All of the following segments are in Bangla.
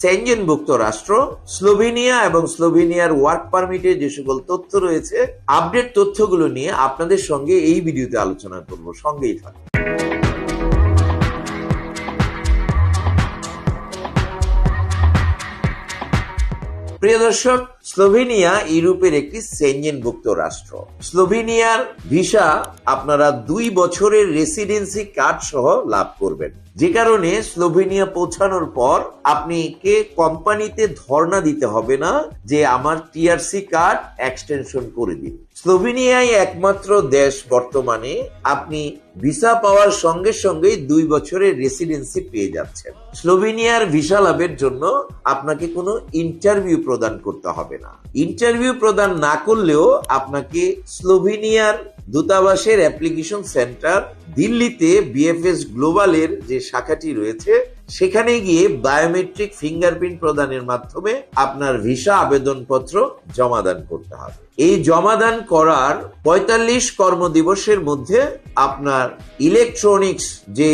সেনজেনভুক্ত রাষ্ট্র স্লোভেনিয়া এবং স্লোভেনিয়ার ওয়ার্ক পারমিটে যে সকল তথ্য রয়েছে আপডেট তথ্যগুলো নিয়ে আপনাদের সঙ্গে এই ভিডিওতে আলোচনা করব। সঙ্গেই থাকুন। প্রিয় দর্শক স্লোভেনিয়া ইউরোপের একটি সেনজেনভুক্ত রাষ্ট্র। স্লোভেনিয়ার ভিসা আপনারা দুই বছরের রেসিডেন্সি কার্ড সহ লাভ করবেন। যে কারণে স্লোভেনিয়া পৌঁছানোর পর আপনি কে কোম্পানিতে ধর্ণা দিতে হবে না, যে আমার টিআরসি কার্ড এক্সটেনশন করে দিন। স্লোভেনিয়াই একমাত্র দেশ বর্তমানে আপনি ভিসা পাওয়ার সঙ্গে সঙ্গেই দুই বছরের রেসিডেন্সি পেয়ে যাচ্ছেন। স্লোভেনিয়ার ভিসা লাভের জন্য আপনাকে কোনো ইন্টারভিউ প্রদান করতে হবে না। ইন্টারভিউ প্রদান না করলেও আপনাকে স্লোভেনিয়ার দূতাবাসের অ্যাপ্লিকেশন সেন্টার দিল্লিতে বিএফএস গ্লোবালের যে শাখাটি রয়েছে, সেখানে গিয়ে বায়োমেট্রিক ফিঙ্গারপ্রিন্ট প্রদানের মাধ্যমে আপনার ভিসা আবেদনপত্র জমাদান করতে হবে। এই জমাদান করার পঁয়তাল্লিশ কর্মদিবসের মধ্যে আপনার ইলেকট্রনিক্স যে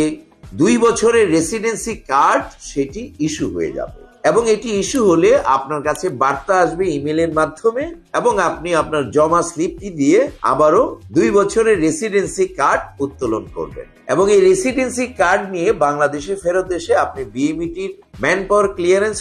দুই বছরের রেসিডেন্সি কার্ড সেটি ইস্যু হয়ে যাবে। এবং এটি ইস্যু হলে আপনার কাছে বার্তা আসবে ইমেলের মাধ্যমে এবং আপনি আপনার জমা স্লিপটি দিয়ে আবারও দুই বছরের রেসিডেন্সি কার্ড উত্তোলন করবেন। এবং এই রেসিডেন্সি কার্ড নিয়ে বাংলাদেশে, ফেরত এসে আপনি বিএমইটির ম্যান পাওয়ার ক্লিয়ারেন্স